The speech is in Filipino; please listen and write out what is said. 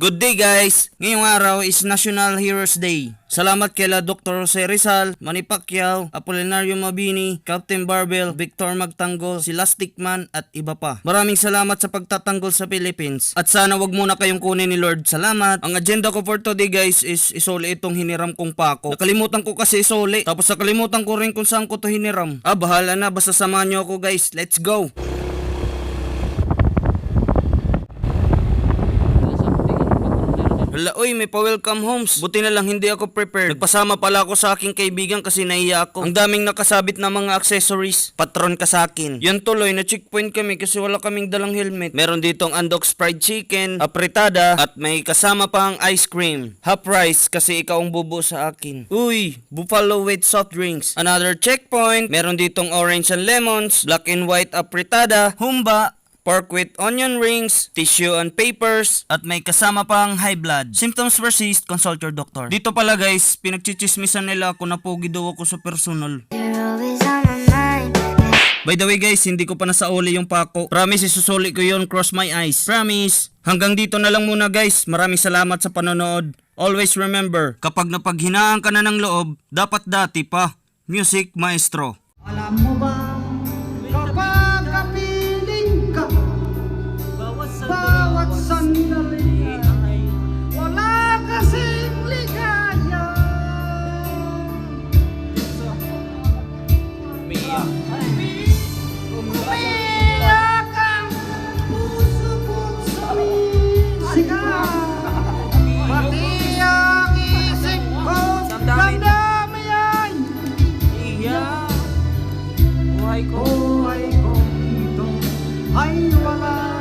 Good day guys! Ngayong araw is National Heroes Day. Salamat kila Dr. Jose Rizal, Manny Pacquiao, Apolinario Mabini, Captain Barbell, Victor Magtanggol, si Lastic Man at iba pa. Maraming salamat sa pagtatanggol sa Philippines. At sana wag muna kayong kunin ni Lord. Salamat. Ang agenda ko for today guys is isole itong hiniram kong pako. Nakalimutan ko kasi isole. Tapos nakalimutan ko rin kung saan ko to hiniram. Ah, bahala na. Basta samahan nyo ako guys. Let's go! Hala, oy, may pa-welcome homes. Buti na lang hindi ako prepared. Nagpasama pala ako sa aking kaibigan kasi naiya ako. Ang daming nakasabit na mga accessories. Patron ka sa akin. Yan tuloy, na checkpoint kami kasi wala kaming dalang helmet. Meron ditong Andox fried chicken, apritada, at may kasama pang ice cream. Half price kasi ikaw ang bubo sa akin. Uy, buffalo with soft drinks. Another checkpoint. Meron ditong orange and lemons, black and white apritada, humba, pork with onion rings, tissue and papers, at may kasama pang high blood. Symptoms persist, consult your doctor. Dito pala guys, pinagchichismisan nila ako na pogi daw ako sa personal. By the way guys, hindi ko pa nasauli yung pako. Promise isusuli ko yon cross my eyes. Promise. Hanggang dito na lang muna guys. Maraming salamat sa panonood. Always remember, kapag napaghinaan ka na ng loob, dapat dati pa. Music Maestro. Alam mo ba buhay ko ay kompleto ay wala.